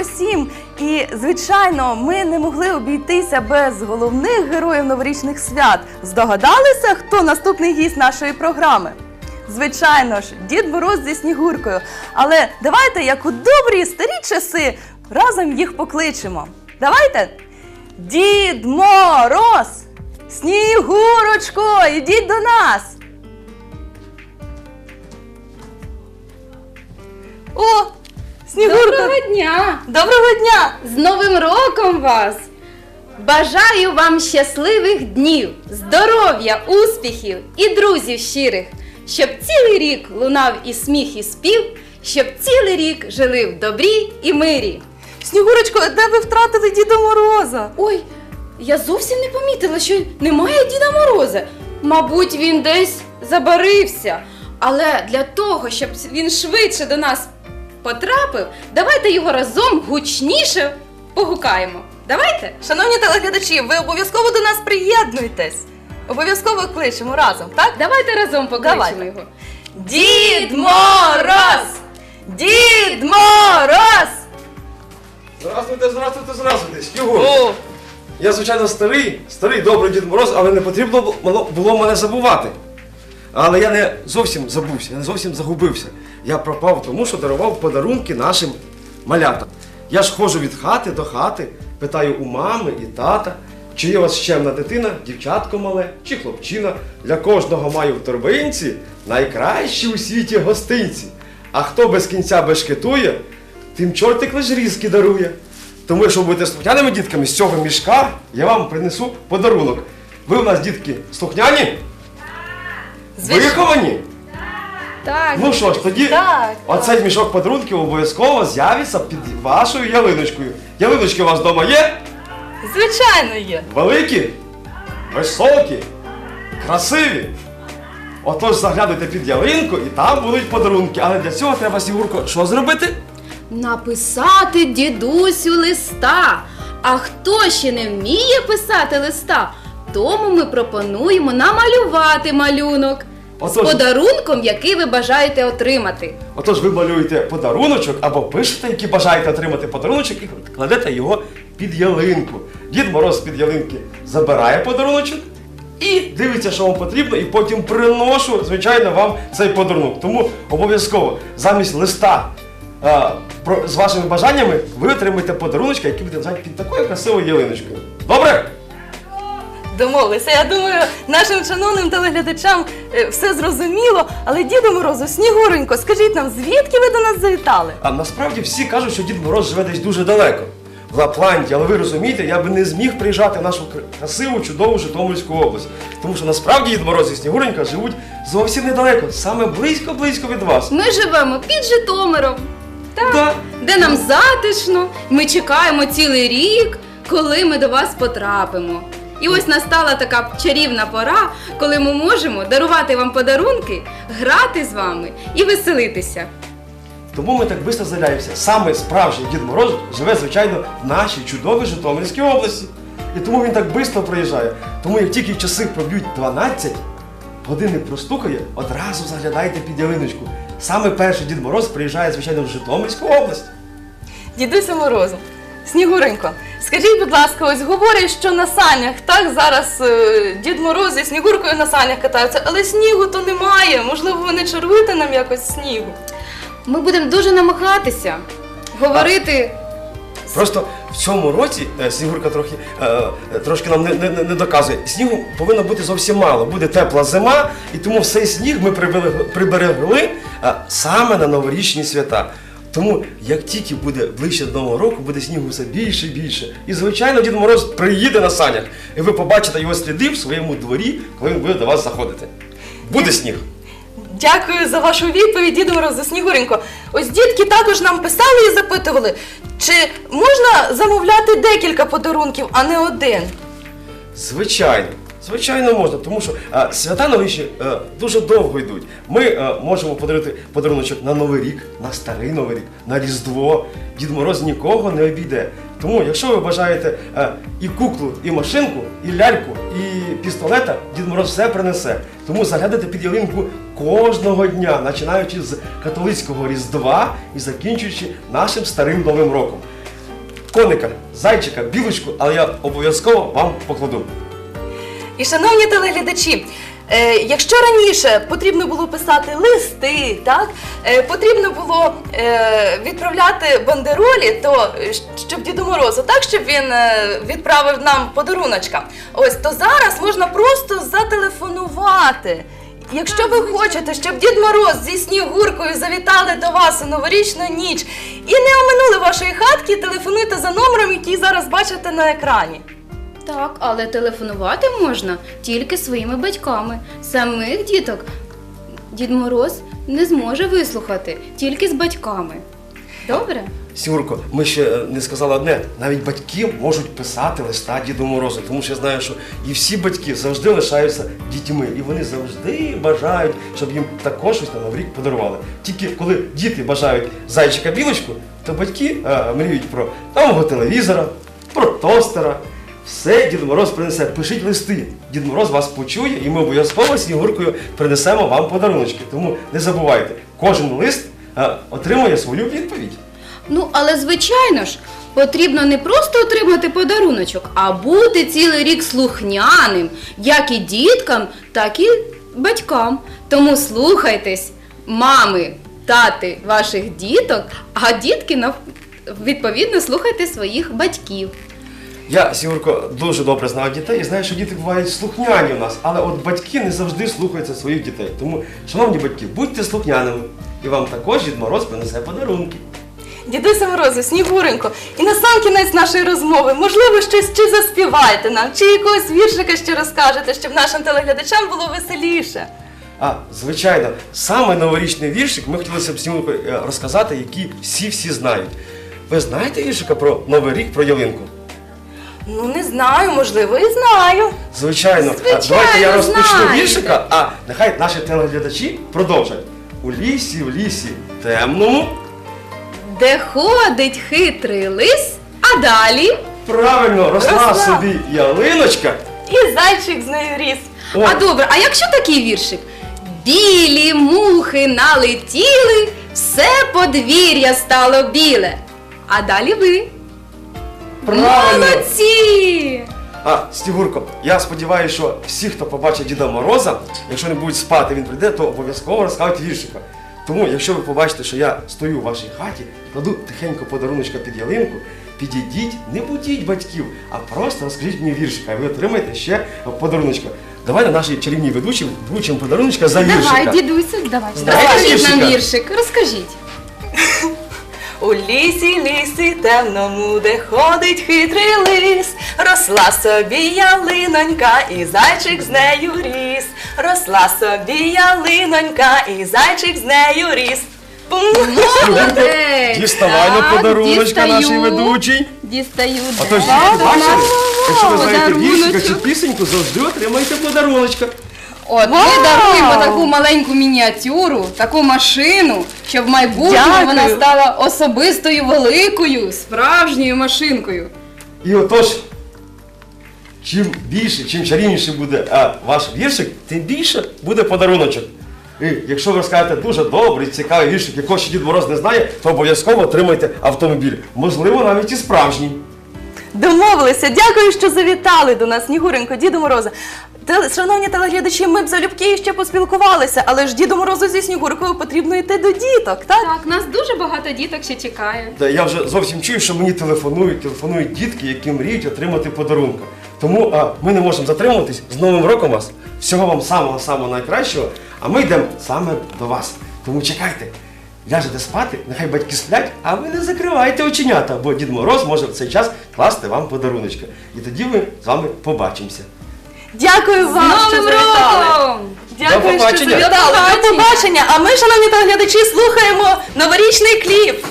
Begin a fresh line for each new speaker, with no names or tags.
усім! І, звичайно, ми не могли обійтися без головних героїв новорічних свят. Здогадалися, хто наступний гість нашої програми? Звичайно ж, Дід Мороз зі Снігуркою. Але давайте, як у добрі старі часи, разом їх покличемо. Давайте. Дід Мороз! Снігурочко, ідіть до нас! О, Снігурка!
Доброго дня!
Доброго дня!
З Новим роком вас! Бажаю вам щасливих днів, здоров'я, успіхів і друзів щирих, щоб цілий рік лунав і сміх, і спів, щоб цілий рік жили в добрі і мирі.
Снігурочко, де ви втратили Діда Мороза?
Ой, я зовсім не помітила, що немає Діда Мороза. Мабуть, він десь забарився. Але для того, щоб він швидше до нас потрапив, давайте його разом гучніше погукаємо. Давайте.
Шановні телеглядачі, ви обов'язково до нас приєднуйтесь. Обов'язково кличемо разом, так?
Давайте разом покличемо
Давайте.
його.
Дід Мороз! Дід Мороз!
Здравствуйте, здравствуйте, здравствуйте. Снігур.
О,
Я, звичайно, старий, старий добрий Дід Мороз, але не потрібно було- було мене забувати. Але я не зовсім забувся, я не зовсім загубився. Я пропав тому, що дарував подарунки нашим малятам. Я ж ходжу від хати до хати, питаю у мами і тата, чи є у вас ще одна дитина, дівчатко мале чи хлопчина. Для кожного маю в торбинці найкращі у світі гостинці. А хто без кінця бешкетує, тим чортик лиш різки дарує. Тому, якщо ви будете слухняними дітками з цього мішка, я вам принесу подарунок. Ви у нас, дітки, слухняні? Виховані?
Так.
Ну що ж, тоді
Так,
оцей мішок подарунків обов'язково з'явиться під вашою ялиночкою. Ялиночки у вас вдома є?
звичайно є.
Великі, високі, красиві. Отож заглядуйте під ялинку і там будуть подарунки. Але для цього треба, Снігурко, що зробити?
Написати дідусю листа. А хто ще не вміє писати листа, тому ми пропонуємо намалювати малюнок з подарунком, який ви бажаєте отримати.
Отож ви малюєте подаруночок або пишете, який бажаєте отримати подаруночок, і кладете його під ялинку. Дід Мороз з-під ялинки забирає подаруночок і дивиться, що вам потрібно, і потім приношу, звичайно, вам цей подарунок. Тому обов'язково замість листа а, про, з вашими бажаннями ви отримаєте подаруночка, який буде лежати під такою красивою ялиночкою. Добре?
Домовилися. Я думаю, нашим шановним телеглядачам е, все зрозуміло. Але Діду Морозу, Снігуренько, скажіть нам, звідки ви до нас завітали?
А насправді всі кажуть, що Дід Мороз живе десь дуже далеко. В Лапланді, але ви розумієте, я би не зміг приїжджати в нашу красиву, чудову Житомирську область. Тому що насправді Дід Мороз і Снігуренька живуть зовсім недалеко, саме близько-близько від вас.
Ми живемо під Житомиром, так,
Да.
де нам затишно. Ми чекаємо цілий рік, коли ми до вас потрапимо. І ось настала така чарівна пора, коли ми можемо дарувати вам подарунки, грати з вами і веселитися.
Тому ми так швидко заляємося. Саме справжній Дід Мороз живе, звичайно, в нашій чудовій Житомирській області. І тому він так швидко приїжджає. Тому як тільки часи проб'ють 12, годинник простукає, одразу заглядайте під ялиночку. Саме перший Дід Мороз приїжджає, звичайно, в Житомирську область.
Дідусю Морозу, Снігуренько, скажіть, будь ласка, ось говорять, що на санях, так зараз е, Дід Мороз зі Снігуркою на санях катаються, але снігу то немає. Можливо, ви не чаруєте нам якось снігу.
Ми будемо дуже намагатися говорити.
Просто в цьому році е, Снігурка трохи, е, е, трошки нам не, не, не доказує. Снігу повинно бути зовсім мало. Буде тепла зима, і тому цей сніг ми приберегли, приберегли е, саме на новорічні свята. Тому як тільки буде ближче до Нового року, буде снігу все більше і більше. І звичайно, Дід Мороз приїде на санях, і ви побачите його сліди в своєму дворі, коли він буде до вас заходити. Буде сніг.
Дякую за вашу відповідь, Діду Морозу, Снігуренько. Ось дітки також нам писали і запитували, чи можна замовляти декілька подарунків, а не один.
Звичайно, звичайно можна, тому що е, свята новорічні е, дуже довго йдуть. Ми е, можемо подарувати подаруночок на Новий рік, на старий Новий рік, на Різдво. Дід Мороз нікого не обійде. Тому, якщо ви бажаєте е, і куклу, і машинку, і ляльку, і пістолета, Дід Мороз все принесе. Тому заглядайте під ялинку кожного дня, починаючи з католицького Різдва і закінчуючи нашим старим Новим роком. коника, зайчика, білочку, але я обов'язково вам покладу.
І шановні телеглядачі, е, якщо раніше потрібно було писати листи, так е, потрібно було е, відправляти бандеролі, то щоб Діду Морозу, так щоб він е, відправив нам подаруночка. Ось то зараз можна просто зателефонувати. Якщо ви хочете, щоб Дід Мороз зі Снігуркою завітали до вас у новорічну ніч і не оминули вашої хатки, телефонуйте за номером, який зараз бачите на екрані.
Так, але телефонувати можна тільки своїми батьками. Самих діток Дід Мороз не зможе вислухати, тільки з батьками. Добре?
Сігурко, ми ще е, не сказали одне. Навіть батьки можуть писати листа Діду Морозу, тому що я знаю, що і всі батьки завжди лишаються дітьми, і вони завжди бажають, щоб їм також щось на Новий рік подарували. Тільки коли діти бажають зайчика білочку, то батьки е, мріють про нового телевізора, про тостера. Все Дід Мороз принесе. Пишіть листи. Дід Мороз вас почує, і ми обов'язково снігуркою принесемо вам подаруночки. Тому не забувайте, кожен лист е, отримує свою відповідь.
Ну, але звичайно ж, потрібно не просто отримати подаруночок, а бути цілий рік слухняним, як і діткам, так і батькам. Тому слухайтесь, мами, тати ваших діток, а дітки нав- відповідно слухайте своїх батьків.
Я, Сігурко, дуже добре знаю дітей і знаю, що діти бувають слухняні у нас, але от батьки не завжди слухаються своїх дітей. Тому, шановні батьки, будьте слухняними, і вам також Дід Мороз принесе подарунки.
Дідуся Морозу, Снігуренько, і на сам кінець нашої розмови, можливо, щось чи заспіваєте нам, чи якогось віршика ще розкажете, щоб нашим телеглядачам було веселіше.
А, звичайно, саме новорічний віршик ми хотіли б Снігурко е, розказати, який всі-всі знають. Ви знаєте віршика про Новий рік, про ялинку?
Ну, не знаю, можливо, і знаю.
Звичайно, А,
Звичайно,
давайте я розпочну
знаєте.
віршика, а нехай наші телеглядачі продовжать. У лісі, в лісі темному.
Де ходить хитрий лис, а далі.
Правильно, росла,
Росла.
собі ялиночка.
І зайчик з нею ріс.
О,
А добре, а якщо такий віршик? Білі мухи налетіли, все подвір'я стало біле. А далі ви.
правильно.
Молодці!
А, Снігурко, я сподіваюся, що всі, хто побачить Діда Мороза, якщо не будуть спати, він прийде, то обов'язково розкажуть віршика. Тому, якщо ви побачите, що я стою у вашій хаті, кладу тихенько подаруночка під ялинку, підійдіть, не будіть батьків, а просто розкажіть мені віршика, і ви отримаєте ще подаруночка. Давай на нашій чарівній ведучій вручимо подаруночка за віршика.
Давай, дідусю, давай. Розкажіть нам віршик, розкажіть.
У лісі, лісі темному, де ходить хитрий лис, росла собі ялинонька, і зайчик з нею ріс. Росла собі ялинонька, і зайчик з нею ріс. Пум!
Молодець!
Діставай на
Так,
подаруночка
дістаю.
нашій ведучій.
Дістаю.
Отож,
де
діти, бачите, якщо ви знаєте віршика чи пісеньку, завжди отримаєте подаруночка.
От ми даруємо таку маленьку мініатюру, таку машину, щоб в майбутньому
Дякую.
вона стала особистою великою, справжньою машинкою.
І отож, чим більше, чим чарівніше буде а, ваш віршик, тим більше буде подаруночок. І якщо ви розкажете дуже добрий, цікавий віршик, якого ще Дід Мороз не знає, то обов'язково отримайте автомобіль. Можливо, навіть і справжній.
Домовилися. Дякую, що завітали до нас, Снігуренько, Діду Мороза. Теле- Шановні телеглядачі, ми б залюбки ще поспілкувалися, але ж Діду Морозу зі Снігуркою потрібно йти до діток, так?
Так, нас дуже багато діток ще чекає.
Та я вже зовсім чую, що мені телефонують, телефонують дітки, які мріють отримати подарунка. Тому а, ми не можемо затримуватись. З Новим роком вас! Всього вам самого-самого найкращого, а ми йдемо саме до вас. Тому чекайте, ляжете спати, нехай батьки сплять, а ви не закривайте оченята, бо Дід Мороз може в цей час класти вам подаруночка. І тоді ми з вами побачимося.
Дякую
З
вам, що
Новим
завітали.
роком!
Дякую, що
побачення.
завітали. До побачення. А ми, шановні телеглядачі, слухаємо новорічний кліп.